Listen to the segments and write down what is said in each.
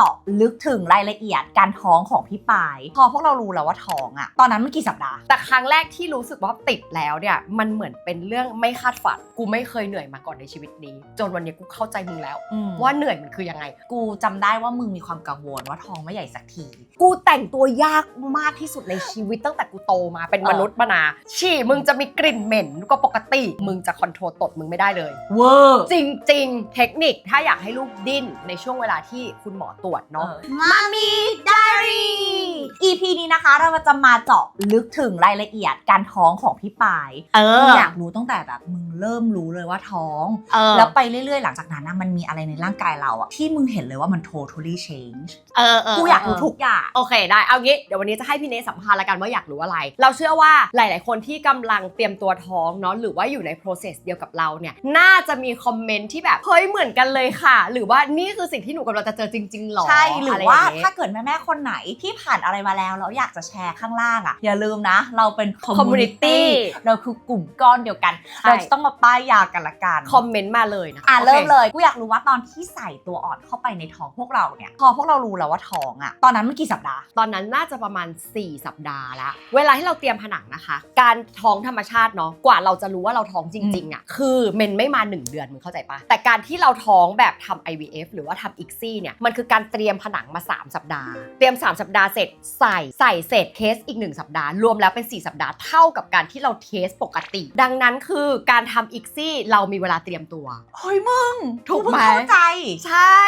จาะลึกถึงรายละเอียดการท้องของพี่ปาย พอพวกเรารู้แล้วว่าท้องอะตอนนั้นมันกี่สัปดาห์ แต่ครั้งแรกที่รู้สึกว่าติดแล้วเนี่ย มันเหมือนเป็นเรื่องไม่คาดฝัน กูไม่เคยเหนื่อยมาก่อนในชีวิตนี้ จนวันนี้กูเข้าใจมึงแล้ว ว่าเหนื่อยมันคือยังไง กูจำได้ว่ามึงมีความกังวลว่าท้องไม่ใหญ่สักที กูแต่งตัวยากมากที่สุดในชีวิตตั้งแต่กูโตมาเป็นเออมนุษย์มานาฉี่มึงจะมีกลิ่นเหม็นกว่าปกติ มึงจะคอนโทรลตดมึงไม่ได้เลย เวอร์ จริง ๆ เทคนิคถ้าอยากให้ลูกดิ้นในช่วงเวลาที่คุณหมอตรวจเนาะ มามีไดอารี่ EP นี้นะคะเราจะมาเจาะลึกถึงรายละเอียดการท้องของพี่ปายเอมึองอยากรู้ตั้งแต่แบบมึงเริ่มรู้เลยว่าท้อง เออ แล้วไปเรื่อยๆ หลังจากนั้นนะมันมีอะไรในร่างกายเราอะที่มึงเห็นเลยว่ามัน totally change เออเออกูอยากรู้ทุกอย่างโอเคได้เอางี้เดี๋ยววันนี้จะให้พี่เนสสัมภาษณ์ละกันว่าอยากรู้อะไร เราเชื่อว่าหลาย ๆ คนที่กำลังเตรียมตัวท้องเนาะหรือว่าอยู่ใน process เดียวกับเราเนี่ยน่าจะมีคอมเมนต์ที่แบบเฮ้ยเหมือนกันเลยค่ะ หรือว่านี่คือสิ่งที่หนูกำลังจะเจอจริงๆหรอใช่หรืออะไว่าย่งเงี้ยถ้าเกิดแม่ ๆ คนไหนที่ผ่านอะไรมาแล้วแล้วอยากจะแชร์ข้างล่างอะอย่าลืมนะ เราเป็น community community เราคือกลุ่มก้อนเดียวกันใช่เราจะต้องมาป้ายยากันละกันคอมเมนต์มาเลยนะอะโคเริ่มเลยกูอยากรู้ว่าตอนที่ใส่ตัวอ่อนเข้าไปในท้องพวกเราเนี่ยพอพวกเรารู้แล้วว่าท้องอะตอนนั้นมันกี่สัปดาห์ ตอนนั้นน่าจะประมาณ 4 สัปดาห์แล้วเวลาที่เราเตรียมผนังนะคะ การท้องธรรมชาติเนาะกว่าเราจะรู้ว่าเราท้องจริงๆอะคือเมนไม่มา 1 เดือนมึงเข้าใจปะแต่การที่เราท้องแบบทำ IVF หรือว่าทำ ICSI เนี่ยมันคือการเตรียมผนังมา 3 สัปดาห์ เตรียม 3 สัปดาห์เสร็จใส่ใส่เสร็จเทสอีก 1 สัปดาห์ รวมแล้วเป็น 4 สัปดาห์เท่ากับการที่เราเทสปกติ ดังนั้นคือการทำ ICSI เรามีเวลาเตรียมตัวเฮ้ยมึงถูกเพิ่งไหมเข้าใจ ใช่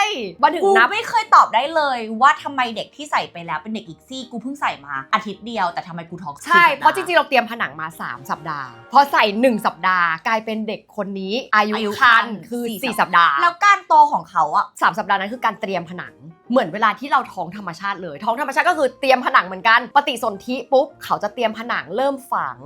มาถึงกูนับไม่เคยตอบได้เลยว่าทำไมเด็กที่ใส่ไปแล้วเป็นเด็กอีกซี่กูเพิ่งใส่มาอาทิตย์เดียวแต่ทำไมกูท้องใช่ เพราะจริงๆ เราเตรียมผนังมา 3 สัปดาห์ พอใส่ 1 สัปดาห์ กลายเป็นเด็กคนนี้อายุคันคือ 4 สัปดาห์ แล้วการโตของเขาอะสามสัปดาห์นั้นคือการเตรียมผนัง เหมือนเวลาที่เราท้องธรรมชาติเลย ท้องธรรมชาติก็คือเตรียมผนังเหมือนกัน ปฏิสนธิปุ๊บเขาจะเตรียมผนังเริ่มฝัง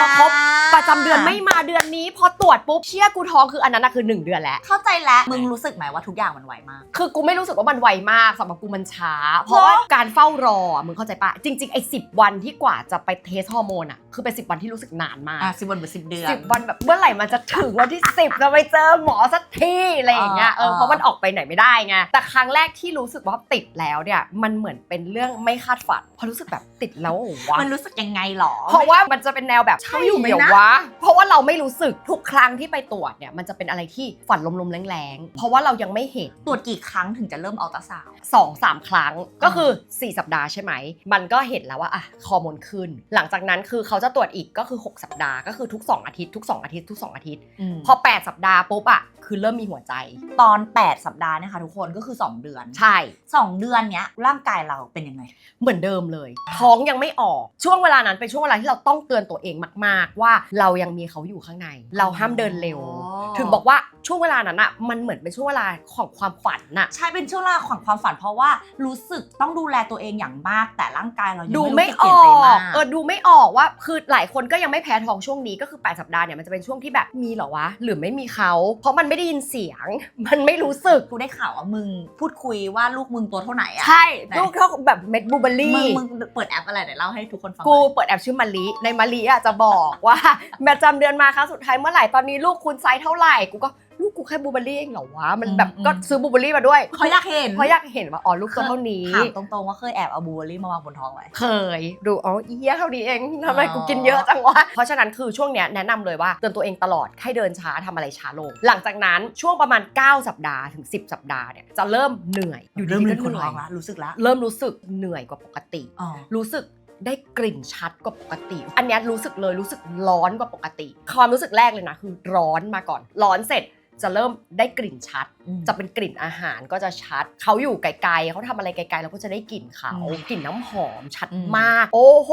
พอครบประจำเดือนไม่มาเดือนนี้ พอตรวจปุ๊บเชี่ยกูท้องคืออันนั้นนะคือ 1 เดือนแล้ว เข้าใจแล้ว มึงรู้สึกไหมว่าทุกอย่างมันไวมาก คือกูไม่รู้สึกว่ามันไวมากสำหรับกูมันช้า เพราะว่าการเฝ้ารออะมึงเข้าใจปะจริง ๆ ไอ้สิวันที่กว่าจะไปเทสฮอร์โมนอะคือเป็นสิวันที่รู้สึกนานมาก อะสิบวันหรือสิบเดือน สิบวันแบบเมื่อไหร่มันจะถึงวันที่ 10เราไปเจอหมอสักทีอะไรอย่างเงี้ยเอออ่าเพราะมันออกไปไหนไม่ได้ไงแต่ครั้งแรกที่รู้สึกว่าติดแล้วเนี่ยมันเหมือนเป็นเรื่องไม่คาดฝันเพราะรู้สึกแบบติดแล้วเหรอวะมันรู้สึกยังไงหรอ เพราะว่ามันจะเป็นแนวแบบใช่เขาอยู่ไหมไหมนะวะเพราะว่าเราไม่รู้สึกทุกครั้งที่ไปตรวจเนี่ยมันจะเป็นอะไรที่ฝันลมๆแรงๆเพราะว่าเรายังไม่เห็นตรวจกี่ครั้งถึงจะเริ่มอัลตราซาวด์สองสามครั้งก็คือ 4 สัปดาห์ใช่ไหม มันก็เห็นแล้วว่าอะฮอร์โมนขึ้น หลังจากนั้นคือเขาจะตรวจอีกก็คือ 6 สัปดาห์ก็คือทุก 2 อาทิตย์ทุก 2 อาทิตย์ทุก 2 อาทิตย์ พอ 8 สัปดาห์ปุ๊บอะคือเริ่มมีหัวใจ ตอน 8 สัปดาห์เนะคะทุกคนก็คือ 2 เดือน ใช่2 เดือนเนี้ยร่างกายเราเป็นยังไง เหมือนเดิมเลย ท้องยังไม่ออกช่วงเวลานั้นเป็นช่วงเวลาที่เราต้องเตือนตัวเองมาก ๆ ว่าเรายังมีเขาอยู่ข้างใน เราห้ามเดินเร็ว อ๋อ ถึงบอกว่าช่วงเวลานั้นอะมันเหมือนเป็นช่วงเวลาของความฝันน่ะ ใช่เป็นช่วงเวลาของความฝันเพราะว่ารู้สึกต้องดูแลตัวเองอย่างมากแต่ร่างกายเรายังดูไม่ไม่รู้อสึกเปลี่ยนอไปมากก เออดูไม่ออกว่าคือหลายคนก็ยังไม่แพ้ท้องช่วงนี้ก็คือ 8 สัปดาห์เนี่ยมันจะเป็นช่วงที่แบบมีเหรอวะ หรือไม่มีเขา เพราะมันไม่ได้ยินเสียง มันไม่รู้สึก กูได้ข่าวว่ามึงพูดคุยว่าลูกมึงตัวเท่าไหนอะใช่ไหนลูกเท่าแบบเม็ดบลูเบอร์มึงรี่มึงเปิดแอปอะไรเดี๋ยวเล่าให้ทุกคนฟังหกูน่อยเปิดแอปชื่อมะลิในมะลิอะจะบอกว่าประจำเดือนมาครั้งสุดท้ายเมื่อไหร่ตอนนี้ลูกคุณไซส์เท่าไหร่กูก็ ลูกกูแค่บลูเบอร์รี่เองเหรอวะมันแบบก็ซื้อบลูเบอร์รี่มาด้วยเขาอยากเห็นเพราะอยากเห็นว่าอ๋อลูกตัวเท่านี้ถามตรงๆว่าเคยแอบเอาบลูเบอร์รี่มาวางบนท้องไว้เคยดูอ๋ออีเหี้ยเท่านี้เองทำไมกูกินเยอะจังวะเพราะฉะนั้นคือช่วงเนี้ยแนะนำเลยว่าเตือนตัวเองตลอดให้เดินช้าทำอะไรช้าลง หลังจากนั้นช่วงประมาณ 9 สัปดาห์ถึง 10 สัปดาห์เนี่ยจะเริ่มเหนื่อยเริ่มดีเริ่ๆมก็คนเหนื่ท้ออยงละรู้สึกละเริ่มรู้สึกเหนื่อยกว่าปกติอ๋อรู้สึกได้กลิ่นชัดกว่าปกติ อันเนี้ยรู้สึกเลยรู้สึกร้อนกว่าปกติ ความรู้สึกแรกเลยนะคือร้อนมาก่อน ร้อนเสร็จ จะเริ่มได้กลิ่นชัด จะเป็นกลิ่นอาหารก็จะชัด เขาอยู่ไกลๆ เขาทำอะไรไกลๆเราก็จะได้กลิ่นเขาอืมกลิ่นน้ำหอมชัดอืมมาก โอ้โห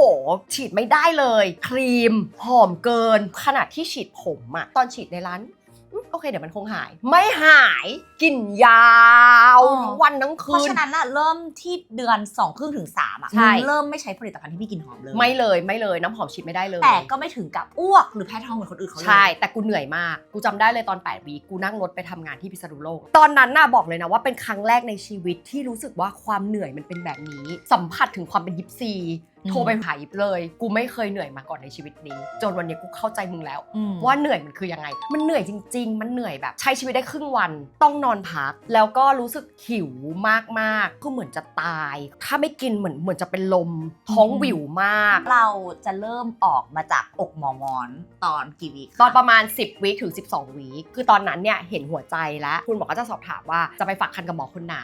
ฉีดไม่ได้เลย ครีมหอมเกิน ขนาดที่ฉีดผมอะตอนฉีดในร้านอืม โอเคเดี๋ยวมันคงหาย ไม่หายกลิ่นยาวทั้งวันทั้งเพคืราะน ฉะนั้นน่ะเริ่มที่เดือน2องครึ่งถึง3อะใช่ มึงเริ่มไม่ใช้ผลิตภัณฑ์ที่พี่กินหอมเลยไม่เลยไม่เลยน้ำหอมฉีดไม่ได้เลย แต่ก็ไม่ถึงกับอ้วกหรือแพ้ท้องเหมือนคนอื่นเขาเลย ใช่ แต่กูเหนื่อยมาก กูจำได้เลยตอน8วีคกูนั่งรถไปทำงานที่พิษณุโลก ตอนนั้นน่ะบอกเลยนะว่าเป็นครั้งแรกในชีวิตที่รู้สึกว่าความเหนื่อยมันเป็นแบบนี้ สัมผัสถึงความเป็นยิปซีโทรไปหายิบเลย กูไม่เคยเหนื่อยมาก่อนในชีวิตนี้ จนวันนี้กูเข้าใจมึงแล้วอืมว่าเหนื่อยมันคือยังไง มันเหนื่อยจริง ๆ มันเหนื่อยแบบ ใช้ชีวิตได้ครึ่งวัน ต้องนอนพัก แล้วก็รู้สึกหิวมากๆคือเหมือนจะตาย ถ้าไม่กินเหมือนเหมือนจะเป็นลม ท้องวิวมาก เราจะเริ่มออกมาจากอกหมอมอนตอนกี่วีคตอนประมาณ 10วีคถึง 12วีคคือตอนนั้นเนี่ยเห็นหัวใจแล้ว คุณหมอก็จะสอบถามว่าจะไปฝากคันกับหมอคนไหน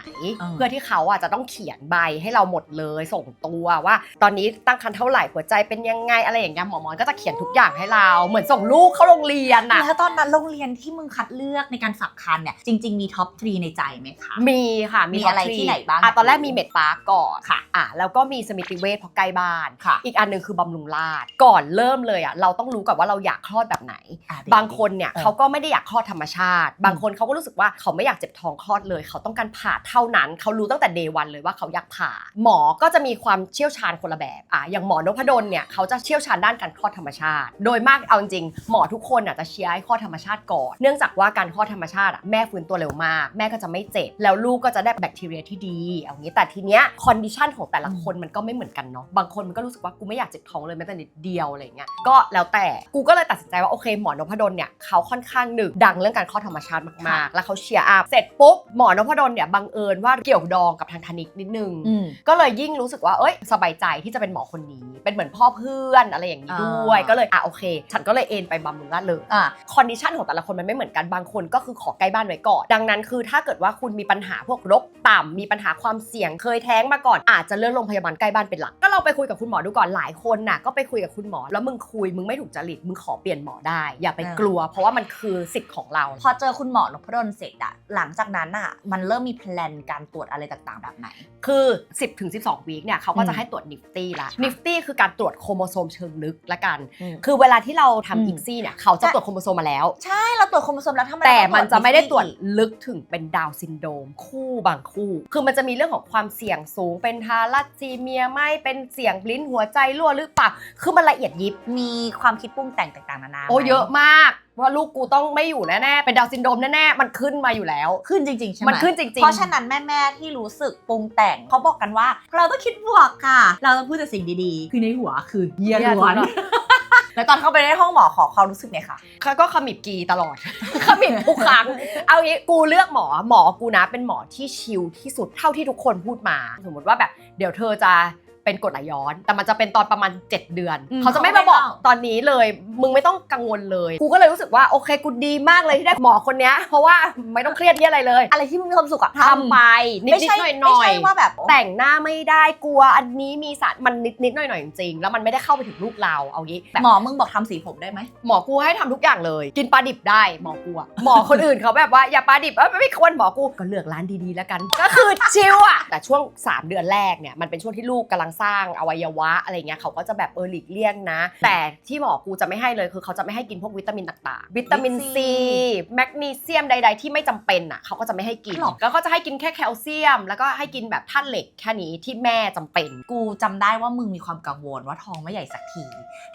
เพื่อที่เขาอะจะต้องเขียนใบให้เราหมดเลยส่งตัวว่า ตอนนี้ตั้งคันเท่าไหร่หัวใจเป็นยังไงอะไรอย่างเงี้ยหมอมอนก็จะเขียนทุกอย่างให้เราเหมือนส่งลูกเข้าโรงเรียนน่ะแล้วตอนนั้นโรงเรียนที่มึงคัดเลือกในการฝากคันเนี่ยจริง ๆ มีท็อปทรีในใจไหมคะ มีค่ะ มีอะไรท็ปที่ไหนบ้างอะตอนแรกมีเมดปาร์กก่อนค่ะ อะแล้วก็มีสมิติเวชเพราะใกล้บ้าน ค่ะ อีกอันหนึ่งคือบำรุงราษฎร์ก่อนเริ่มเลยอะเราต้องรู้ก่อนว่าเราอยากคลอดแบบไหน อะบางคนเนี่ยเออเขาก็ไม่ได้อยากคลอดธรรมชาติ บางคนเขาก็รู้สึกว่าเขาไม่อยากเจ็บท้องคลอดเลย เขาต้องการผ่าเท่านั้น เขารู้ตั้งแต่เดวันเลยว่าเขาอยากผ่า หมอก็จะมีความเชี่ยวชาญคนละแบบอะอย่างหมอนพดลเนี่ยเขาจะเชี่ยวชาญด้านการคลอดธรรมชาติ โดยมากเอาจริงๆหมอทุกคนอะจะเชียร์ให้คลอดธรรมชาติก่อน เนื่องจากว่าการคลอดธรรมชาติอะแม่ฟื้นตัวเร็วมาก แม่ก็จะไม่เจ็บ แล้วลูกก็จะได้แบคทีเรียที่ดีเอางี้แต่ทีเนี้ยคอนดิชันของแต่ละคนมันก็ไม่เหมือนกันเนาะบางคนมันก็รู้สึกว่ากูไม่อยากเจ็บท้องเลยแม้แต่นิดเดียวอะไรเงี้ยก็แล้วแต่กูก็เลยตัดสินใจว่าโอเคหมอนพดลเนี่ยเขาค่อนข้างหนึ่งดังเรื่องการคลอดธรรมชาติมากๆ แล้วเขาเชียร์อัพเสร็จปุ๊บหมอนพดลเนี่ยบังเอิญว่าเกี่ยวดองกับทางธนิกนิดนึงอืมก็เลยยิ่งรู้สึกว่าเอ้ยสบายใจที่จะเป็นหมอคนนี้ เป็นเหมือนพ่อเพื่อนอะไรอย่างนี้ด้วยอ่าก็เลยอะโอเค ฉันก็เลยเอ็นไปบำรุงราษฎร์เลยอะคอนดิชันของแต่ละคนมันไม่เหมือนกันบางคนก็คือขอใกล้บ้านไว้ก่อน ดังนั้นคือถ้าเกิดว่าคุณมีปัญหาพวกรกต่ำมีปัญหาความเสี่ยงเคยแท้งมาก่อนอาจจะเลือกโรงพยาบาลใกล้บ้านเป็นหลักก็ เราไปคุยกับคุณหมอดูก่อนหลายคนน่ะก็ไปคุยกับคุณหมอ แล้วมึงคุยมึงไม่ถูกจริตมึงขอเปลี่ยนหมอได้ อย่าไปกลัว เพราะว่ามันคือสิทธิ์ของเรา พอเจอคุณหมอนพดลเสร็จอะหลังจากนั้นอะมันเริ่มมีแพลนการตรวจอะไรต่างๆ แบบไหน คือ 10ถึง12วีคเนี่ยเขาก็อืจะมให้ตรวจนิฟตี้ละนิฟตี้คือการตรวจโครโมโซมเชิงลึกละกันอืมคือเวลาที่เราอืมทำอีกซี่เนี่ยเขาจะตรวจโครโมโซมมาแล้ว ใช่เราตรวจโครโมโซมแล้วทำไมแต่เรามันจะไม่ได้ตรวจอีกลึกถึงเป็นดาวน์ซินโดรมคู่บางคู่ คือมันจะมีเรื่องของความเสี่ยงสูงเป็นทารัสซีเมียไหม่เป็นเสี่ยงลิ้นหัวใจรั่วหรือเปล่าคือมันละเอียดยิบ มีความคิดปรุงแต่งต่างๆนานาโอ้ไหมเยอะมากว่าลูกกูต้องไม่อยู่แน่ๆเป็นดาวน์ซินโดรมแน่ๆมันขึ้นมาอยู่แล้ว ขึ้นจริงๆใช่ไหมมันขึ้นจริงๆ เพราะฉะนั้นแม่ๆที่รู้สึกปรุงแต่งเขาบอกกันว่า เราต้องคิดบวกค่ะ เราต้องพูดแต่สิ่งดีๆ คือในหัวคือเยียเหี้ยล้วนล้วน แล้วตอนเข้าไปในห้องหมอขอความรู้สึกไงคะเขาก็ขมิบกีตลอด ขมิบทุกครั้ง เอางี้กูเลือกหมอหมอกูนะเป็นหมอที่ชิลที่สุดเท่าที่ทุกคนพูดมา สมมติว่าแบบเดี๋ยวเธอจะ เป็นกรดไหลย้อน แต่มันจะเป็นตอนประมาณ 7 เดือน อืมเขาจะไม่มาบอกเขาไม่บอกตอนนี้เลย มึงไม่ต้องกังวลเลย กูก็เลยรู้สึกว่าโอเคกูดีมากเลยที่ได้หมอคนเนี้ยเพราะว่าไม่ต้องเครียดที่อะไรเลย อะไรที่มึงมีความสุขอะทำไปนิไม่ดใช่ๆหไม่น่อยใช่ว่าแบบๆแต่งหน้าไม่ได้กลัวอันนี้มีสารมันนิดๆหน่อยๆจริงๆแล้วมันไม่ได้เข้าไปถึงลูกเราเอางี้แบบหมอมึงบอกทำสีผมได้ไหม หมอกูให้ทำทุกอย่างเลย กินปลาดิบได้หมอกูอะหมอคนอื่นเขาแบบว่าอย่าปลาดิบเอ้ยไม่ควรหมอกูก็เลือกร้านดีๆแล้วกัน ก็คือชิลอะแต่ช่วง 3 เดือนแรกเนี่ยมันเป็นช่วงที่ลูกกำลังสร้างอวัยวะอะไรเงี้ยเขาก็จะแบบเออหลีกเลี่ยงนะ แต่ที่หมอกูจะไม่ให้เลยคือเขาจะไม่ให้กินพวกวิตามินต่างๆ วิตามินซีแมกนีเซียมใด ๆ ที่ไม่จำเป็นอะเขาก็จะไม่ให้กินหรอแล้วก็จะให้กินแค่แคลเซียม แล้วก็ให้กินแบบธาตุเหล็กแค่นี้ที่แม่จำเป็น กูจำได้ว่ามึงมีความกังวลว่าท้องไม่ใหญ่สักที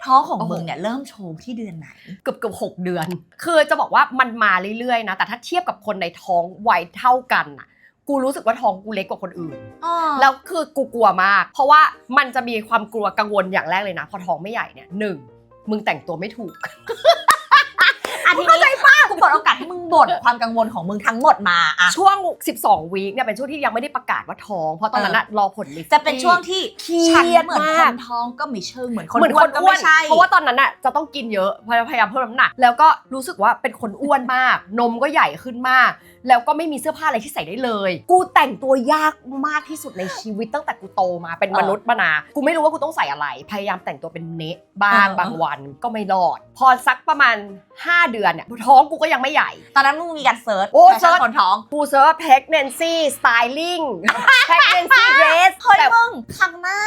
ท้องของโอ้โหมึงเนี่ยเริ่มโชว์ที่เดือนไหนเกือบเกือบหกเดือน คือจะบอกว่ามันมาเรื่อยๆนะแต่ถ้าเทียบกับคนในท้องวัยเท่ากันน่ะ กูรู้สึกว่าท้องกูเล็กกว่าคนอื่นแล้แล้ววคือกูกลัวมาก เพราะว่ามันจะมีความกลัวกังวลอย่างแรกเลยนะ พอท้องไม่ใหญ่เนี่ยหนึ่งมึงแต่งตัวไม่ถูก อันนี้เข้าใจป่ะกูเปิดโอกาสให้มึงบ่นความกังวลของมึงทั้งหมดมาอะ ช่วง 12 วีคเนี่ยเป็นช่วงที่ยังไม่ได้ประกาศว่าท้อง เพราะตอนนั้นน่ะรอผลลิสต์ จะเป็นช่วงที่เครีฉันยดเหมือนมาคกนท้องก็ไม่เชิงเหมือนคนเหมือนอ้ควนนก็อ้วไม่นใช่ เพราะว่าตอนนั้นน่ะจะต้องกินเยอะพยายามเพิ่มน้ำหนัก แล้วก็รู้สึกว่าเป็นคนอ้วนมาก นมก็ใหญ่ขึ้นมากแล้วก็ไม่มีเสื้อผ้าอะไรที่ใส่ได้เลย กูแต่งตัวยากมากที่สุดในชีวิตตั้งแต่กูโตมาเป็นมนุษย์มานา กูไม่รู้ว่ากูต้องใส่อะไร พยายามแต่งตัวเป็นเนะบ้างบางวันก็ไม่รอด พอสักประมาณ 5 เดือนเนี่ยท้องกูก็ยังไม่ใหญ่ ตอนนั้นมึงมีการเซิร์ชโอ้แฟชั่นเซิร์ชคนท้อง กูเซิร์ชว่า pregnancy styling pregnancy dress เฮ้ยแบบมึงครั้งหน้า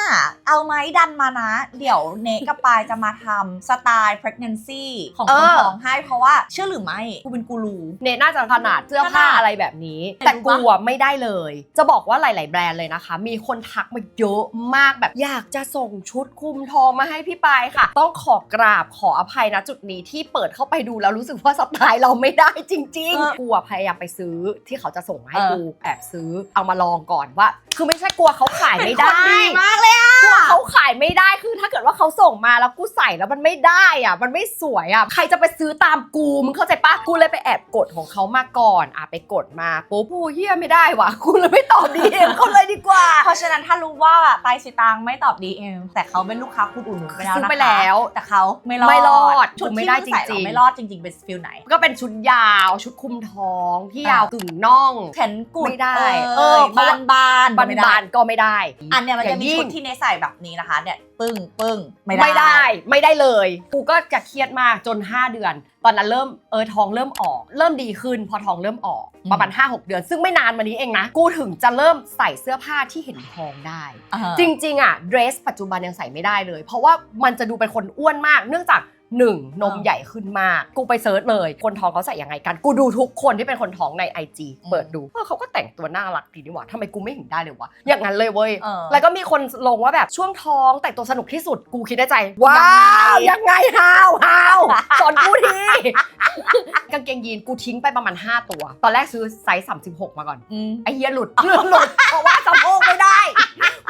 เอาไม้ดันมานะ เดี๋ยวเนกับปายจะมาทำสไตล์ pregnancy ของคนเออท้องให้เพราะว่าเชื่อหรือไม่กูเป็นกูรูเนตน่าจะขนาดเสื้อผ้าขนาดอะไรแบบนี้ แต่แต่รู้กูปะอะไม่ได้เลย จะบอกว่าหลาย ๆ แบรนด์เลยนะคะ มีคนทักมาเยอะมากแบบอยากจะส่งชุดคลุมทองมาให้พี่ปายค่ะ ต้องขอกราบขออภัยนะจุดนี้ที่เปิดเข้าไปดูแล้วรู้สึกว่าสไตล์เราไม่ได้จริงเออๆกูอะพยายามไปซื้อที่เขาจะส่งมาให้เออกูแอบซื้อเอามาลองก่อนว่า คือไม่ใช่กลัวเขาขายไม่ได้เป็นคนดีมากเลยอะกลัวเขาขายไม่ได้คือถ้าเกิดว่าเขาส่งมาแล้วกูใส่แล้วมันไม่ได้อะ มันไม่สวยอะ ใครจะไปซื้อตามกูมึงเข้าใจปะกูเลยไปแอบกดของเขามาก่อน อะไปกดมาปุ๊บโอ้เฮียไม่ได้ว่ะกูเลยไม่ตอบดีเอ็มเขาเลยดีกว่า เพราะฉะนั้นถ้ารู้ว่าไตสิตังไม่ตอบ DM แต่เขาเป็นลูกค้าคุณอุ่นหนุนไปแล้วซื้อนะคะไปแล้วแต่เขาไม่รอดไม่รอดชุดไม่ที่ได้มึงใส่จริงๆเราไม่รอดจริง ๆ เป็นฟิลไหน ก็เป็นชุดยาวชุดคลุมท้องที่อะยาวกึ่งน่อง แขนกุดไม่ได้เอเอออเพราะบาว่านบานบานบานๆก็ไม่ได้ อันเนี้ยมันจะมีอย่ายิ่งชุดที่เนยใส่แบบนี้นะคะเนี่ยปึ้งปึ้งไม่ไม่ได้ได้ ไม่ได้เลยกูก็จะเครียดมากจน 5 เดือน ตอนนั้นเริ่มเออท้องเริ่มออก เริ่มดีขึ้นพอท้องเริ่มออกอืมประมาณ5-6 เดือน ซึ่งไม่นานมานี้เองนะกูถึงจะเริ่มใส่เสื้อผ้าที่เห็นท้องได้อ่าจริง ๆ อะเดรสปัจจุบันยังใส่ไม่ได้เลย เพราะว่ามันจะดูเป็นคนอ้วนมากเนื่องจาก หนึ่งนมอ่าใหญ่ขึ้นมาก กูไปเซิร์ชเลย คนท้องเขาใส่ยังไงกัน กูดูทุกคนที่เป็นคนท้องใน IG อืมเปิดดูเออเขาก็แต่งตัวน่ารักดีนี่หว่าทำไมกูไม่เห็นได้เลยวะ อย่างนั้นเลยเว้ย เออ แล้วก็มีคนลงว่าแบบช่วงท้องแต่งตัวสนุกที่สุด กูคิดในใจ ว้าว ยังไงฮาวฮาวสอนกูที กางเกงยีนกูทิ้งไปประมาณ 5 ตัว ตอนแรกซื้อไซส์36 มาก่อน อืมไอ้เหี้ยหลุดหลุด หลุดเพราะว่าสะโพกไม่ได้เพ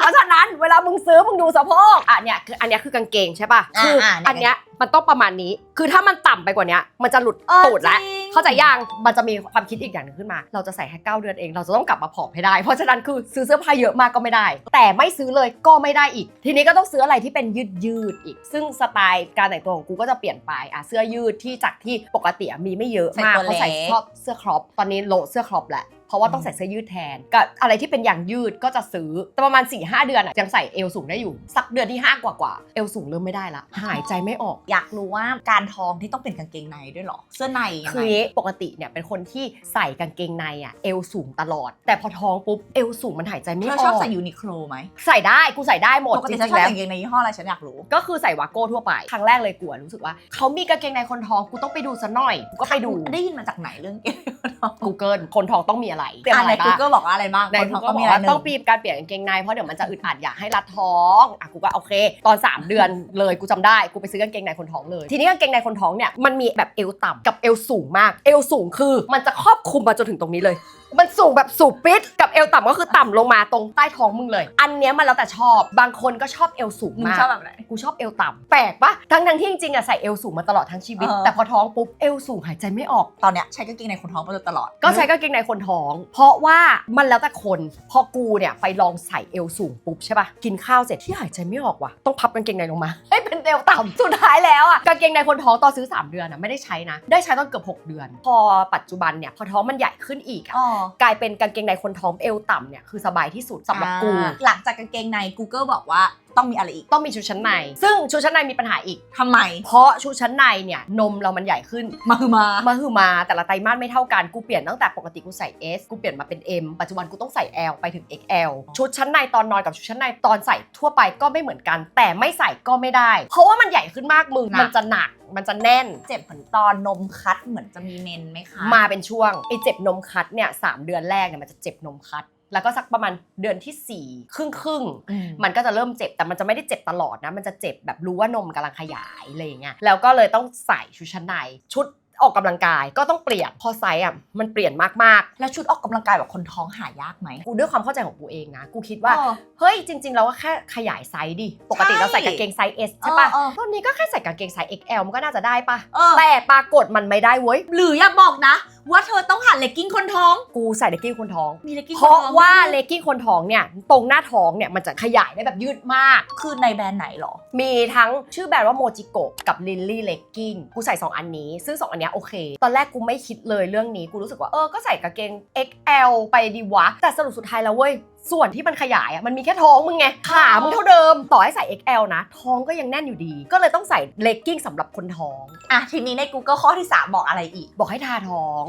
ราะฉะนั้นเวลามึงซื้อมึงดูสะโพกอะเนี่ยคืออันเนี้ยคือกางเกงใช่ป่ะอ่าคืออ่าเนี่ยอันเนี้ยมันต้องประมาณนี้ คือถ้ามันต่ำไปกว่าเนี้ยมันจะหลุดเออตูดแล้วจริง เข้าใจยังมันจะมีความคิดอีกอย่างหนึงขึ้นมา เราจะใส่แค่9เดือนเองเราจะต้องกลับมาผอมให้ได้ เพราะฉะนั้นคือซื้อเสื้อผ้าเยอะมากก็ไม่ได้ แต่ไม่ซื้อเลยก็ไม่ได้อีก ทีนี้ก็ต้องซื้ออะไรที่เป็นยืดยืดๆอีก ซึ่งสไตล์การแต่งตัวของกูก็จะเปลี่ยนไปอะเสื้อยืดที่จากที่ปกติอะมีไม่เยอะมากใส่ตัวเพราะใส่เล็ก ชอบเสื้อครอปตอนนี้โละเสื้อครอปแหละ เพราะว่าต้องใส่เสื้อยืดแทนกับอะไรที่เป็นอย่างยืดก็จะซื้อแต่ประมาณ4ีหเดือนอะยังใส่เอวสูงได้อยู่ สักเดือนที่ 5 กว่ากว่าๆเอวสูงเริ่มไม่ได้ละ หายใจไม่ออก อยากรู้ว่าการท้องที่ต้องเป็นกางเกงในด้วยเหรอ เสื้อในยังคือไงอย่างงี้ปกติเนี่ยเป็นคนที่ใส่กางเกงในอะเอวสูงตลอด แต่พอท้องปุ๊บเอวสูงมันหายใจไม่เธออชอบอกใส่ยูนิโคลไหมใส่ได้กูใส่ได้หมดปกจติริเธองชอบๆแล้วใส่กางเกงในยี่ห้ออะไรฉันอยากรู้ ก็คือใส่วาโก้ทั่วไปครั้งแรกเลยกูอะรู้สึกว่าเขามีกางเกงในคนท้องกูต้องไปดูซะหน่อยกูก็ไปดู ได้ยินมาจากไหนเรื่องเกงในคนท้อง Google คนท้องต้องมีอะไรเตรียมอ่าอะในไรกูบ้างเกิลบอกว่าอะไรบ้างในคนท้ทุอกงก็ก็บอมีกอะไรว่าหนึ่ต้องงปีบการเปลี่ยนกางเกงในเพราะเดี๋ยวมันจะอึดอัดอยากให้รัดท้องอะกูก็โอเค ตอน 3 เดือนเลยกูจำได้กูไปซื้อกางเกงในคนท้องเลย ทีนี้กางเกงในคนท้องเนี่ยมันมีแบบเอวต่ำกับเอวสูงมาก เอวสูงคือมันจะครอบคลุมมาจนถึงตรงนี้เลยมันสูงแบบสูงปิดกับเอวต่ำก็คือต่ำลงมาตรงใต้ท้องมึงเลย อันเนี้ยมันแล้วแต่ชอบ บางคนก็ชอบเอวสูงมึงมากชอบแบบไหน กูชอบเอวต่ำแปลกปะทั้งทั้งๆที่จริงๆอะใส่เอวสูงมาตลอดทั้งชีวิต เออ แต่พอท้องปุ๊บเอวสูงหายใจไม่ออก ตอนเนี้ยใช้กางเกงในคนท้องมาโดยตลอดก็ใช้กางเกงในคนท้อง เพราะว่ามันแล้วแต่คน พอกูเนี่ยไปลองใส่เอวสูงปุ๊บใช่ปะกินข้าวเสร็จที่หายใจไม่ออกว่ะ ต้องพับกางเกงในลงมา ให้เป็นเอวต่ำสุดท้ายแล้วอะกางเกงในคนท้องตอนซื้อ 3 เดือนอะไม่ได้ใช้นะ ได้ใช้ตอนเกือบ 6 เดือน พอปัจจุบันเนี่ยพอท้องมันใหญ่ขึ้นอีกอะอ๋อกลายเป็นกางเกงในคนท้องเอวต่ำเนี่ยคือสบายที่สุดสำหรับกูอ่าหลังจากกางเกงใน Google บอกว่าต้องมีอะไรอีก ต้องมีชุดชั้นใน ซึ่งชุดชั้นในมีปัญหาอีก ทำไม เพราะชุดชั้นในเนี่ยนมเรามันใหญ่ขึ้น มาคือมา มาคือมาแต่ละไตรมาสไม่เท่ากัน กูเปลี่ยนตั้งแต่ปกติกูใส่ S กูเปลี่ยนมาเป็น M ปัจจุบันกูต้องใส่ L ไปถึง XL ชุดชั้นในตอนนอนกับชุดชั้นในตอนใส่ทั่วไปก็ไม่เหมือนกัน แต่ไม่ใส่ก็ไม่ได้ เพราะว่ามันใหญ่ขึ้นมากมึงหนักมันจะหนักมันจะแน่น เจ็บเหมือนตอนนมคัดเหมือนจะมีเมนไหมคะมาเป็นช่วงไอ้เจ็บนมคัดเนี่ยสามเดือนแรกเนี่ยมันจะเจ็บนมคัด แล้วก็สักประมาณเดือนที่สี่ครึ่งครึ่งๆอืมันก็จะเริ่มเจ็บแต่มันจะไม่ได้เจ็บตลอดนะ มันจะเจ็บแบบรู้ว่านมกำลังขยายอะไรอย่างเงี้ยแล้วก็เลยต้องใส่ชุดชั้นในชุด ออกกำลังกายก็ต้องเปลี่ยนพอไซส์อะมันเปลี่ยนมากแล้วชุดออกกำลังกายแบบคนท้องหายากไหมๆกูด้วยความเข้าใจของกูเองนะ กูคิดว่าเออเฮ้ยจริง ๆ เราก็แค่ขยายไซส์ดิ ปกติเราใส่กางเกงไซส์ S ใช่ปะเออเออตอนนี้ก็แค่ใส่กางเกงไซส์ XL มันก็น่าจะได้ปะเออแต่ปรากฏมันไม่ได้เว้ย หรืออย่าบอกนะ ว่าเธอต้องหัดเลกกิ้งคนท้อง กูใส่เลกกิ้งคนท้อง มีเลกกิ้งเพราะว่าเลกกิ้งคนท้องเนี่ยตรงหน้าท้องเนี่ยมันจะขยายได้แบบยืดมาก คือในแบรนด์ไหนหรอ มีทั้งชื่อแบรนด์ว่าโมจิโกะกับลิลลี่เลกกิ้ง กูใส่ 2 อันนี้ ซึ่ง 2 อันเนี้ยโอเค ตอนแรกกูไม่คิดเลยเรื่องนี้กูรู้สึกว่าเออก็ใส่กางเกง XL ไปดีวะแต่สรุปสุดท้ายแล้วเว้ย ส่วนที่มันขยายอะมันมีแค่ท้องมึงไงขามึงเท่าเดิม ต่อให้ใส่ XL นะ ท้องก็ยังแน่นอยู่ดี ก็เลยต้องใส่เลกกิ้งสำหรับคนท้อง อะทีนี้ใน Google ข้อที่ 3 บอกอะไรอีก บอกให้ทาท้อง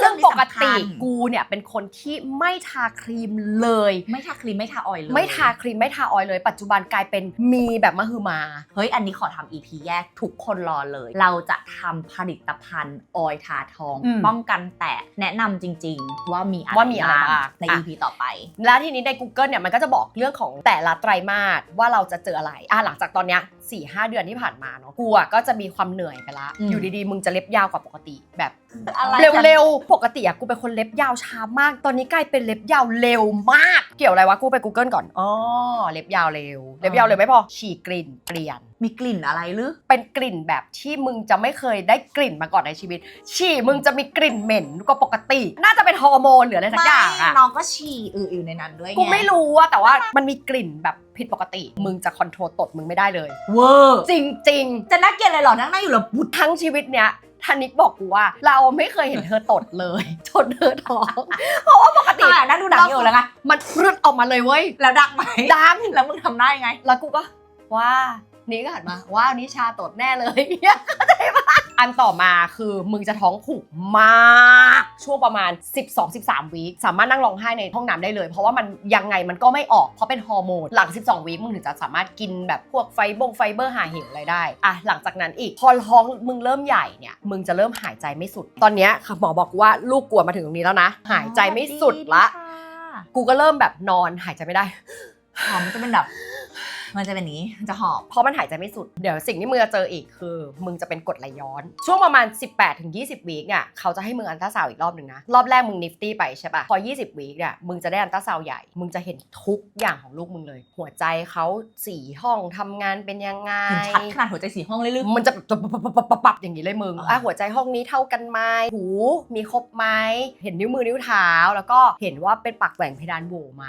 เรื่ซึ่องงนี้ปกสำคัติญกูเนี่ยเป็นคนที่ไม่ทาครีมเลย ไม่ทาครีมไม่ทาออยล์เลย ไม่ทาครีมไม่ทาออยล์เลย ปัจจุบันกลายเป็นมีแบบมหึมา เฮ้ยอันนี้ขอทำ EP แยกทุกคนรอเลย เราจะทำผลิตภัณฑ์ออยล์ทาทองอืมป้องกันแตกแนะนำจริง ๆ ว่ามีอะไรว่ามีอะไรบ้างในอะ EP ต่อไป แล้วทีนี้ใน Google เนี่ยมันก็จะบอกเรื่องของแต่ละไตรมาสว่าเราจะเจออะไรอะหลังจากตอนเนี้ย 4ี่หเดือนที่ผ่านมาเนาะกูอะก็จะมีความเหนื่อยไปละอืม อยู่ดีๆ มึงจะเล็บยาวกว่าปกติแบบ อะไรเร็วๆ ปกติอะกูเป็นคนเล็บยาวช้ามาก ตอนนี้กลายเป็นเล็บยาวเร็วมาก เกี่ยวอะไรวะ กูไป Google ก่อน อ๋อ เล็บยาวเร็ว เล็บยาวเร็วไม่พอ ฉีกกลิ่นเปลี่ยน มีกลิ่นอะไรหรือ เป็นกลิ่นแบบที่มึงจะไม่เคยได้กลิ่นมาก่อนในชีวิต ฉี่มึงจะมีกลิ่นเหม็นกว่าปกติ น่าจะเป็นฮอร์โมนหรืออะไรสักอย่างอะ น้องก็ฉี่อืออยู่ในนั้นด้วยง กูไม่รู้อะแต่ว่ามันมีกลิ่นแบบ ผิดปกติ มึงจะคอนโทรลตดมึงไม่ได้เลย เวอร์จริงจะน่าเกลียดเลยเหรอนั่งนั่งอยู่แล้วบุดๆทั้งชีวิตเนี้ยธนิกบอกกูว่า เราไม่เคยเห็นเธอตดเลยจนเธอท้องเพราะว่าปกติทำไมนั่งดูหนังอยู่แล้วไงมันพรึดออกมาเลยเว้ยแล้วดังไหมดังแล้วมึงทำได้ไง แล้วกูก็ว่านี่ก็หันมาว่านิชาตดแน่เลยเนี่ยเข้าใจปะ อันต่อมาคือมึงจะท้องผูกมาก ช่วงประมาณ 12-13 วีคสามารถนั่งร้องไห้ในห้องน้ำได้เลย เพราะว่ามันยังไงมันก็ไม่ออกเพราะเป็นฮอร์โมนหลัง 12 วีคมึงถึงจะสามารถกินแบบพวกไฟบงไฟเบอร์หาเหวอะไรได้อะหลังจากนั้นอีกพอท้องมึงเริ่มใหญ่เนี่ยมึงจะเริ่มหายใจไม่สุด ตอนเนี้ยหมอบอกกูว่าลูกกลัวมาถึงตรงนี้แล้วนะ หายใจไม่สุดละ กูก็เริ่มแบบนอนหายใจไม่ได้หอมมันจะเป็นแบบ มันจะเป็นอย่างนี้มันจะหอบเพราะมันหายใจไม่สุด เดี๋ยวสิ่งที่มึงจะเจออีกคือ มึงจะเป็นกรดไหลย้อน ช่วงประมาณ 18-20ถึง20วีคเนี่ยเขาจะให้มึงอันตราซาวด์อีกรอบหนึ่งนะ รอบแรกมึงนิฟตี้ไปใช่ปะพอ 20 วีคเนี่ยมึงจะได้อันตราซาวด์ใหญ่ มึงจะเห็นทุกอย่างของลูกมึงเลย หัวใจเขาสี่ห้องทำงานเป็นยังไงเห็นชัดขนาดหัวใจสีห้องเลยลึกมันจะแบบปับปับปับปับปับอย่างนี้เลยมึงอ่าอะหัวใจห้องนี้เท่ากันไหมหูมีครบไหมเห็นนิ้วมือนิ้วเท้า แล้วก็เห็นว่าเป็นปากแหว่งเพดานโหวไหม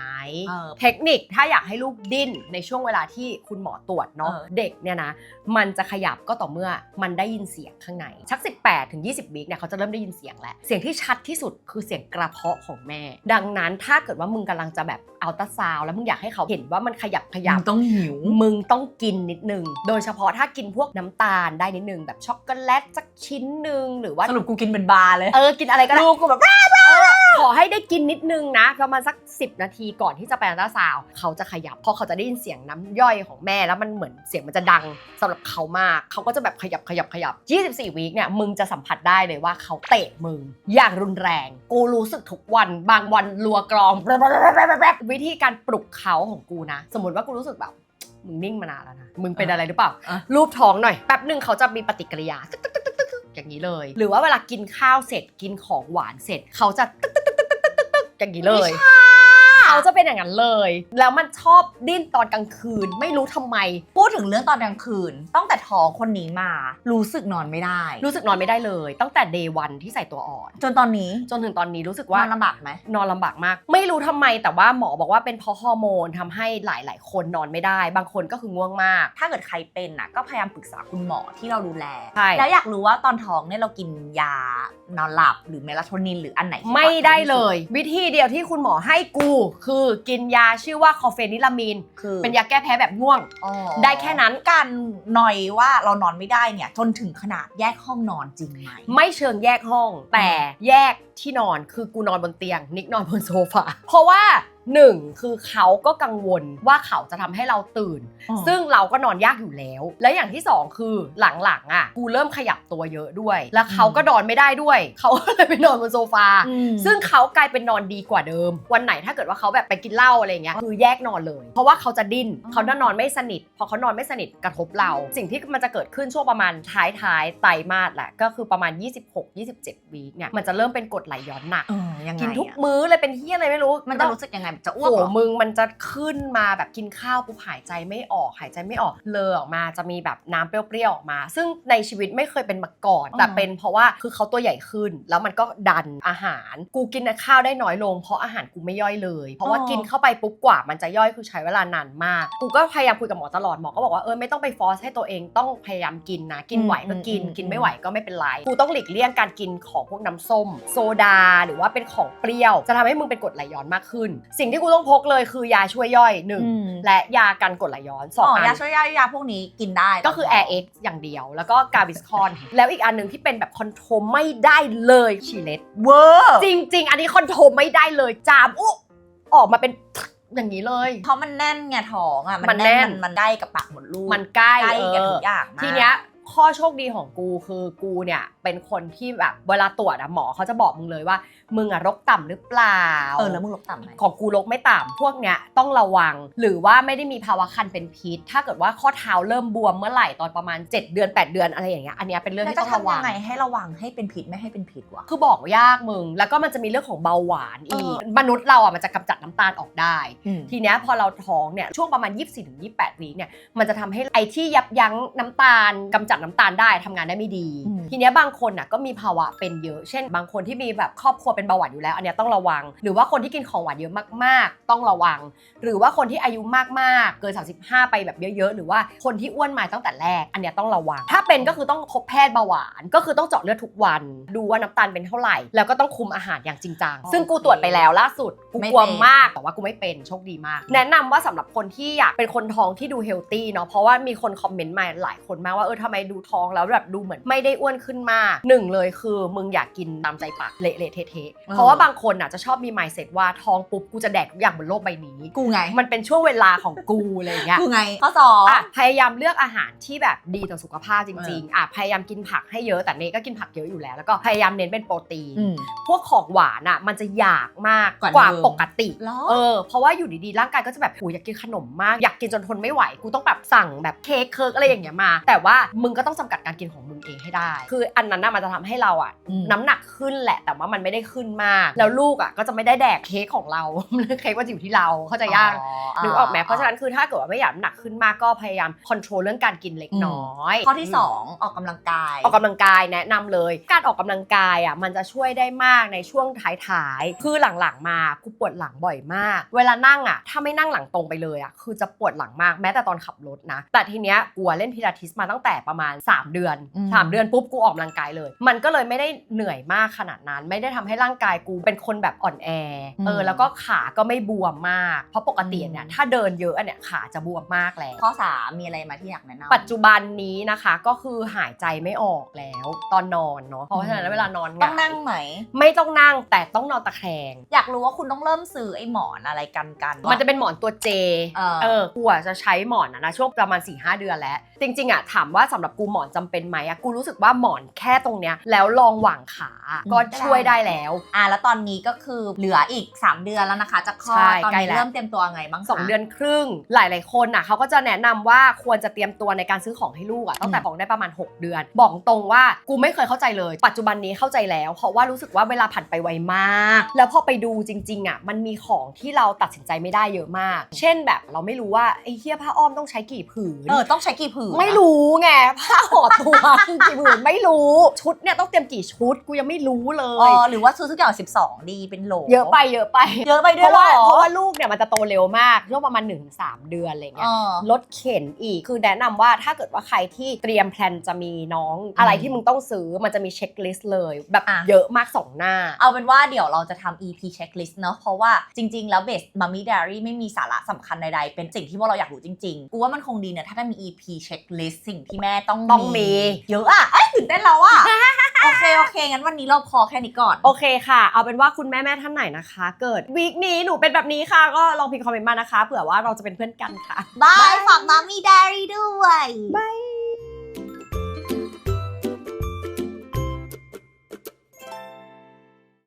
เออเทคนิคถ้าอยากให้ลูกดิ้นในช่วงเวลาที่คุณหมอตรวจเนาะเออ เด็กเนี่ยนะมันจะขยับก็ต่อเมื่อมันได้ยินเสียงข้างในชัก 18 ถึง 20วิเนี่ยเขาจะเริ่มได้ยินเสียงแล้วเสียงที่ชัดที่สุดคือเสียงกระเพาะของแม่ ดังนั้นถ้าเกิดว่ามึงกำลังจะแบบเอาตราซาวด์แล้วมึงอยากให้เขาเห็นว่ามันขยับขยับมึงต้องหิว มึงต้องกินนิดนึง โดยเฉพาะถ้ากินพวกน้ำตาลได้นิดนึง แบบช็อกโกแลตสักชิ้นหนึ่งหรือว่า สรุปกูกินเป็นบาร์เลย เออ กินอะไรก็ได้ลูกกูแบบ เออ ขอให้ได้กินนิดนึงนะประมาณสัก 10 นาทีก่อนที่จะไปอัลตราซาวด์เขาจะขยับเพราะเขาจะได้ยินเสียงน้ำย่อยของแม่แล้วมันเหมือนเสียงมันจะดังสำหรับเขามาก เขาก็จะแบบขยับขยับขยับ 24 วีคเนี่ยมึงจะสัมผัสได้เลยว่าเขาเตะมึง อย่างรุนแรง กูรู้สึกทุกวันบางวันรัวกรองวิธีการปลุกเขาของกูนะ สมมติว่ากูรู้สึกแบบมึงนิ่งมานานแล้วนะ มึงเป็นอะไรหรือเปล่าอะรูปท้องหน่อย แป๊บหนึ่งเขาจะมีปฏิกิริยาตึ๊กตึ๊กตึ๊กตึ๊กตึ๊กอย่างนี้เลย หรือว่าเวลากินข้าวเสร็จ กินของหวานเสร็จ เขาจะตึ๊กตึ๊กตึ๊กตึ๊กตึ๊กตึ๊กตึ๊ก อย่างนี้เลย เขาจะเป็นอย่างนั้นเลย แล้วมันชอบดิ้นตอนกลางคืน ไม่รู้ทำไม พูดถึงเรื่องตอนกลางคืน ตั้งแต่ท้องคนนี้มา รู้สึกนอนไม่ได้ รู้สึกนอนไม่ได้เลย ตั้งแต่เดย์วันที่ใส่ตัวอ่อน จนตอนนี้จนถึงตอนนี้รู้สึกว่าว่าลำบากไหม นอนลำบากมาก ไม่รู้ทำไมแต่ว่าหมอบอกว่าเป็นเพราะฮอร์โมนทำให้หลาย ๆ คนนอนไม่ได้ บางคนก็คือง่วงมาก ถ้าเกิดใครเป็นน่ะก็พยายามปรึกษาคุณหมอที่เราดูแล ใช่ แล้วอยากรู้ว่าตอนท้องเนี่ยเรากินยานอนหลับหรือเมลาโทนินหรืออันไหนที่ไม่ได้ปอภัเลที่สุยวิธีเดียวที่คุณหมอให้กูคือกินยาชื่อว่าคอเฟนิลามีน คือเป็นยาแก้แพ้แบบง่วง อ๋อได้แค่นั้น การหน่อยว่าเรานอนไม่ได้เนี่ยจนถึงขนาดแยกห้องนอนจริงไหม ไม่เชิงแยกห้อง แต่แยกที่นอนคือกูนอนบนเตียง นิกนอนบนโซฟาเพราะว่า หนึ่งคือเขาก็กังวลว่าเขาจะทำให้เราตื่น ซึ่งเราก็นอนยากอยู่แล้ว และอย่างที่สองคือหลังๆอะกูเริ่มขยับตัวเยอะด้วย แล้วเขาก็นอนไม่ได้ด้วย เขาก็เลยไปนอนบนโซฟาอืมซึ่งเขากลายเป็นนอนดีกว่าเดิม วันไหนถ้าเกิดว่าเขาแบบไปกินเหล้าอะไรเงี้ยคือแยกนอนเลย เพราะว่าเขาจะดิ้นอ๋อเขานอนไม่สนิท พอเขานอนไม่สนิทกระทบเรา สิ่งที่มันจะเกิดขึ้นช่วงประมาณท้ายท้ายๆไตรมาสแหละก็คือประมาณ 26-27 วีคเนี่ยมันจะเริ่มเป็นกรดไหลย้อนหนัก เออยังไงกินทุกอะมื้อเลยเป็นเฮียอะไรไม่รู้มันจะรู้สึกยังไงจะอ้วกโอ้เหรอมึงมันจะขึ้นมาแบบกินข้าวปุ๊บหายใจไม่ออกหายใจไม่ออกเลอออกมาจะมีแบบน้ำเปรี้ยวๆออกมา ซึ่งในชีวิตไม่เคยเป็นมาก่อนอ๋อแต่เป็นเพราะว่าคือเขาตัวใหญ่ขึ้น แล้วมันก็ดันอาหาร กูกินข้าวได้น้อยลง เพราะอาหารกูไม่ย่อยเลย เพราะว่ากินเข้าไปปุ๊บกว่ามันจะย่อยคือใช้เวลานานมาก กูก็พยายามคุยกับหมอตลอดหมอก็บอกว่าเออไม่ต้องไปฟอร์สให้ตัวเองต้องพยายามกินนะกินไหวก็กินกินไม่ไหวก็ไม่เป็นไรกูต้องหลีกเลี่ยงการกินของพวกน้ำส้ม โซดา หรือว่าเป็นของเปรี้ยว จะทำให้มึงเป็นกรดไหลย้อนมากขึ้น สิ่งที่กูต้องพกเลยคือยาช่วยย่อยหนึ่งอืม และยากันกรดไหลย้อนสอ๋องออัยาน ช่วยย่อยยาพวกนี้กินได้ก็คือ Air X อย่างเดียว แล้วก็กา v ิสคอน แล้วอีกอันหนึ่งที่เป็นแบบคอนโทรลไม่ได้เลยชีเลตเวอร์จริง ๆ อันนี้คอนโทรลไม่ได้เลยจามอุ๊ออกมาเป็นอย่างนี้เลย เพราะมันแน่นไงท้องอะมันแน่น มันได้กับปากหมดลูกมันใกล้ใกล้กับเอทุอกอย่างมาก ทีเนี้ยข้อโชคดีของกูคือกูเนี่ยเป็นคนที่แบบเวลาตรวจอะหมอเขาจะบอกมึงเลยว่ามึงอะรกต่ำหรือเปล่า เออแล้วมึงลบต่ำไหม ของกูรกไม่ต่ำพวกเนี้ยต้องระวัง หรือว่าไม่ได้มีภาวะคันเป็นพิษ ถ้าเกิดว่าข้อเท้าเริ่มบวมเมื่อไหร่ตอนประมาณ 7 เดือน 8 เดือนอะไรอย่างเงี้ยอันเนี้ยเป็นเรื่องแล้วที่จะต้องระทำวัยังงไงให้ระวังให้เป็นพิษไม่ให้เป็นพิษวะ คือบอกยากมึง แล้วก็มันจะมีเรื่องของเบาหวานอีกเออมนุษย์เราอะมันจะกำจัดน้ำตาลออกได้อืมทีเนี้ยพอเราท้องเนี่ยช่วงประมาณ 24-28วีคเนี่ยมันจะทำให้ไอที่ยับยั้งน้ำตาลกำจัดน้ำตาลได้ทำงานได้ไม่ดี อืม ทีเนี้ยบางคนน่ะก็มีภาวะเป็นเยอะ เช่น บางคนที่มีแบบครอบครัวเป็นเบาหวานอยู่แล้ว อันเนี้ยต้องระวัง หรือว่าคนที่กินของหวานเยอะมากๆ ต้องระวัง หรือว่าคนที่อายุมากๆ เกิน 35 ไปแบบเยอะๆ หรือว่าคนที่อ้วนมาตั้งแต่แรก อันเนี้ยต้องระวัง ถ้าเป็นก็คือต้องพบแพทย์เบาหวาน ก็คือต้องเจาะเลือดทุกวัน ดูว่าน้ำตาลเป็นเท่าไหร่ แล้วก็ต้องคุมอาหารอย่างจริงจัง ซึ่งกูตรวจไปแล้วล่าสุด กูไม่กลัวเป็นมาก แต่ว่ากูไม่เป็น โชคดีมาก แนะนำว่าสำหรับคนที่อยากเป็นคนท้องที่ดูเฮลตี้เนาะ เพราะว่ามีคนคอมเมนต์มาหลายคนมากว่าเออทำไมดูท้องแล้วแบบดูเหมือนไม่ได้อ้วนขึ้นมากหนึ่งเลยคือมึงอยากกินตามใจปากเละๆเทะๆเพราะว่าบางคนอะจะชอบมี mindset ว่าท้องปุ๊บกูจะแดกทุกอย่างบนโลกใบนี้ กูไง มันเป็นช่วงเวลาของกูอะไรอย่างเงี้ย กูไง ข้อสองอะพยายามเลือกอาหารที่แบบดีต่อสุขภาพจริงๆอะพยายามกินผักให้เยอะแต่เนก็กินผักเยอะอยู่แล้ว แล้วก็พยายามเน้นเป็นโปรตีนอืมพวกของหวานอะมันจะอยากมากกว่าว่าเดิมปกติเหรอเออเพราะว่าอยู่ดีๆร่างกายก็จะแบบโหอยากกินขนมมาก อยากกินจนทนไม่ไหวกูต้องแบบสั่งแบบเค้กเคิร์กอะไรอย่างเงี้ยมา แต่ว่ามึงก็ต้องจำกัดการกินของมึงเองให้ได้ คืออันนั้นน่ะมันจะทำให้เราอะอืมน้ำหนักขึ้นแหละแต่ว่ามันไม่ได้ขึ้นมาก แล้วลูกอะก็จะไม่ได้แดกเค้กของเรา เค้กมันจะอยู่ที่เราเข้าใจยากนึกออกไหมเพราะฉะนั้นคือถ้าเกิดว่าไม่อยากน้ำหนักขึ้นมากก็พยายามคอนโทรลเรื่องการกินเล็กน้อยข้อที่สองออกกำลังกาย ออกกำลังกายแนะนำเลย การออกกำลังกายอะมันจะช่วยได้มากในช่วงท้ายๆคือหลังๆมากูปวดหลังบ่อยมาก เวลานั่งอะถ้าไม่นั่งหลังตรงไปเลยอะคือจะปวดหลังมากแม้แต่ตอนขับรถนะ แต่ทีเนี้ยกูอะเล่นพิลาทิสมาตั้งแต่ประมาณ 3 เดือนอืม3เดือนปุ๊บกูออกกำลังกายเลย มันก็เลยไม่ได้เหนื่อยมากขนาดนั้น ไม่ได้ทำให้ร่างกายกูเป็นคนแบบอ่อนแอเออแล้วก็ขาก็ไม่บวมมาก เพราะปกติเนี่ยถ้าเดินเยอะอะเนี่ยขาจะบวมมากแล้วข้อสามมีอะไรมาที่อยากแนะนำปัจจุบันนี้นะคะก็คือหายใจไม่ออกแล้วตอนนอนเนาะเพราะฉะนั้นแล้วเวลานอนหต้องนั่งไหม ไม่ต้องนั่งแต่ต้องนอนตะแคง อยากรู้ว่าคุณต้องเริ่มซื้อไอ้หมอนอะไรกันกัน มันจะเป็นหมอนตัวเจเออเออกูอะจะใช้หมอนอะนะช่วงประมาณ4ีหเดือนแล้วจริงๆอะถามว่าสำหรับกูหมอนจำเป็นไหมอะกูรู้สึกว่าหมอนแค่ตรงเนี้ยแล้วลองหว่างขาก็ช่วยได้แล้วอะแล้วตอนนี้ก็คือเหลืออีก 3 เดือนแล้วนะคะ จะคลอใช่ดตอนใกล้นี้แล้วเริ่มเตรียมตัวไงบ้างคะสองเดือนครึ่งหลายๆคนอะเขาก็จะแนะนำว่าควรจะเตรียมตัวในการซื้อของให้ลูกอะตั้งแต่อืมของได้ประมาณ 6 เดือน บอกตรงว่ากูไม่เคยเข้าใจเลย ปัจจุบันนี้เข้าใจแล้ว เพราะว่ารู้สึกว่าเวลาผ่านไปไวมาก แล้วพอไปดูจริงๆอะมันมีของที่เราตัดสินใจไม่ได้เยอะมาก เช่นแบบเราไม่รู้ว่าไอ้เหี้ยผ้าอ้อมต้องใช้กี่ผืนเออต้องใช้กี่ผืนไม่รู้ไงผ้าห่อตัวคือกี่ผืนไม่รู้ชุดเนี่ยต้องเตรียมกี่ชุดกูยังไม่รู้เลอ๋อยหรือว่าซื้อทุกอย่าง12ดีเป็นโหลเยอะไปเยอะไป เยอะไปเพด้วยราะว่าหอเพราะว่าลูกเนี่ยมันจะโตเร็วมากช่วงประมาณ 1-3 เดือนอะไรเอเงี้ยอรถเข็นอีก คือแนะนำว่าถ้าเกิดว่าใครที่เตรียมแพลนจะมีน้อง อะไรที่มึงต้องซื้อมันจะมีเช็คลิสต์เลย แบบอะ เยอะมากสองหน้า เอาเป็นว่าเดี๋ยวเราจะทำ EP checklist เนอะเพราะว่าจริง ๆ แล้วเบสมัมมี่ diary ไม่มีสาระสำคัญใดๆ เป็นสิ่งที่พวกเราอยากรู้จริง ๆ กูว่ามันคงดีเนี่ยถ้าได้มี EP checklist สิ่งที่แม่ต้องต้องมี เยอะอะเอ้ยตื่นเต้นแล้วอะ โอเค โอเค งั้นวันนี้เราพอแค่นี้ก่อน โอเคค่ะ เอาเป็นว่าคุณแม่แม่ท่านไหนนะคะ เกิดวีคนี้หนูเป็นแบบนี้ค่ะ ก็ลองพิมพ์คอมเมนต์มานะคะ เผื่อว่าเราจะเป็นเพื่อนกันค่ะบายฝากมัมมี่ diary ด้วยบาย